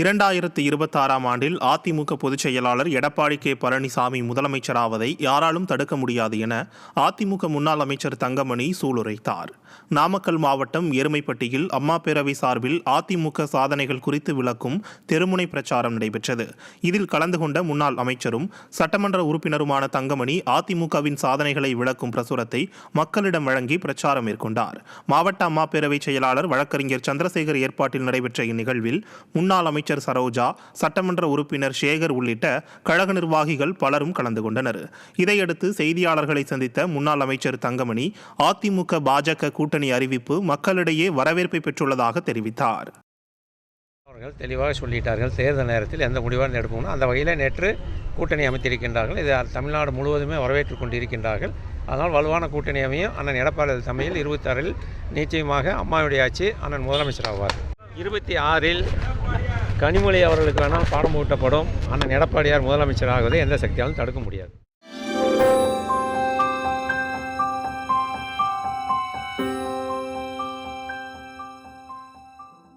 இரண்டாயிரத்து இருபத்தாறாம் ஆண்டில் அதிமுக பொதுச் செயலாளர் எடப்பாடி கே. பழனிசாமி முதலமைச்சராவதை யாராலும் தடுக்க முடியாது என அதிமுக முன்னாள் அமைச்சர் தங்கமணி சூளுரைத்தார். நாமக்கல் மாவட்டம் எருமைப்பட்டியில் அம்மா பேரவை சார்பில் அதிமுக சாதனைகள் குறித்து விளக்கும் தெருமுனை பிரச்சாரம் நடைபெற்றது. இதில் கலந்து கொண்ட முன்னாள் அமைச்சரும் சட்டமன்ற உறுப்பினருமான தங்கமணி அதிமுகவின் சாதனைகளை விளக்கும் பிரசுரத்தை மக்களிடம் வழங்கி பிரச்சாரம் மேற்கொண்டார். மாவட்ட அம்மா பேரவை செயலாளர் வழக்கறிஞர் சந்திரசேகர் ஏற்பாட்டில் நடைபெற்ற இந்நிகழ்வில் முன்னாள் அமைச்சர் சரோஜா சட்டமன்ற உறுப்பினர் சேகர் உள்ளிட்ட கழக நிர்வாகிகள் பலரும் கலந்து கொண்டனர். இதையடுத்து செய்தியாளர்களை சந்தித்த முன்னாள் அமைச்சர் தங்கமணி அதிமுக பாஜக கூட்டணி அறிவிப்பு மக்களிடையே வரவேற்பை பெற்றுள்ளதாக தெரிவித்தார். அவர்கள் தெளிவாக சொல்லிட்டார்கள். தேர்தல் நேரத்தில் எந்த முடிவாக எடுப்போம்னா அந்த வகையில் நேற்று கூட்டணி அமைத்திருக்கின்றார்கள். இது தமிழ்நாடு முழுவதுமே வரவேற்று கொண்டிருக்கின்றார்கள். அதனால் வலுவான கூட்டணி அமையும் அண்ணன் எடப்பாடி தமிழில் இருபத்தாறில் நிச்சயமாக அம்மாவுடைய ஆட்சி அண்ணன் முதலமைச்சர் ஆவார். இருபத்தி ஆறில் கனிமொழி அவர்களுக்கு வேணால் பாடம் ஊட்டப்படும். அண்ணன் எடப்பாடியார் முதலமைச்சர் ஆகுவதை எந்த சக்தியாலும் தடுக்க முடியாது.